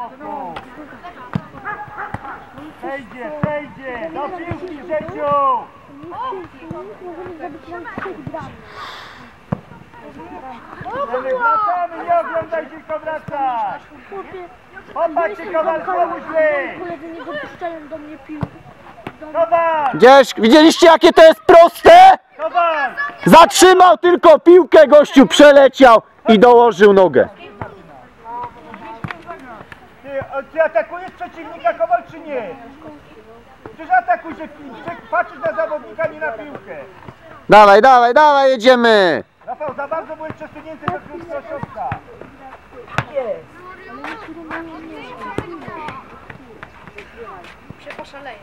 boku. Przejdzie, przejdzie. Do piłki. My wracamy, nie oglądaj, tylko wracać. Popatrzcie, Kowal, pomóż mi. Do mnie piłki. Kowal, Gdzieś, widzieliście jakie to jest proste? Kowal. Zatrzymał tylko piłkę, gościu przeleciał i dołożył nogę. Ty atakujesz przeciwnika, Kowal, czy nie? Przecież atakuj się, że patrzysz na zawodnika, nie na piłkę. Dawaj, dawaj, dawaj, jedziemy. Rafał, za bardzo byłeś przesunięty do krótkiego środka. Się poszaleje.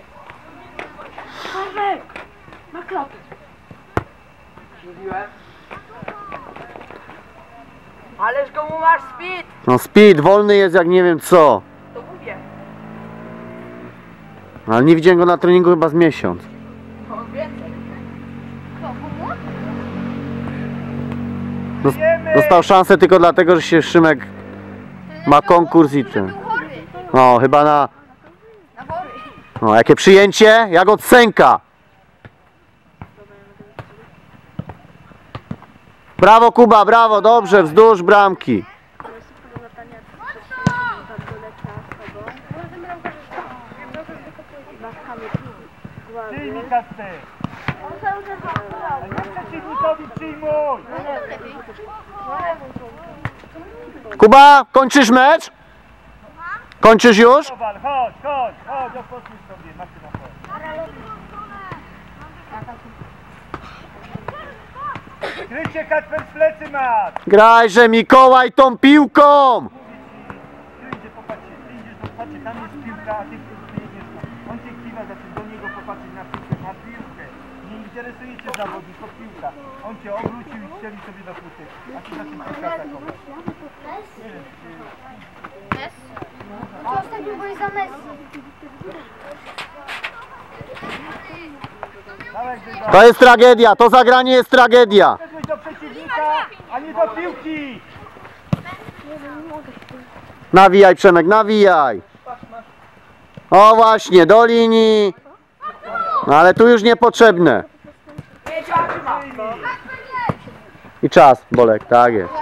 Paweł! Na klapę. Ależ go mu masz speed! No speed, wolny jest jak nie wiem co. To mówię. Ale nie widziałem go na treningu chyba z miesiąc. Dostał szansę tylko dlatego, że się Szymek ma konkurs i ten. No, chyba na... No, jakie przyjęcie? Jak od sęka. Brawo Kuba, brawo, dobrze, wzdłuż bramki. Przyjmij kasty. A nie przeciwnikowi przyjmuj. Kuba, kończysz mecz? Kończysz już? Kowal, chodź, chodź, chodź, odpocznij sobie, masz na chodź. Krycie Kacper z plecy masz. Grajże Mikołaj tą piłką! Ty idzie popatrzcie, ty idziesz do patrzcie, tam jest piłka, a ty, ty jedziesz tam. On cię kiwa, zacznie do niego popatrzeć na piłkę, na piłkę. Nie interesuje cię zawodnik, to piłka. On cię obrócił i strzelił sobie do kuty. A ty zacznie piłkę atakować. Nie wiem, czy... To ostatnio byłeś za Messi. To jest tragedia, to zagranie jest tragedia. Do przeciwnika, a nie do piłki. Nawijaj Przemek, nawijaj. O właśnie, do linii. No ale tu już niepotrzebne. I czas, Bolek, tak jest.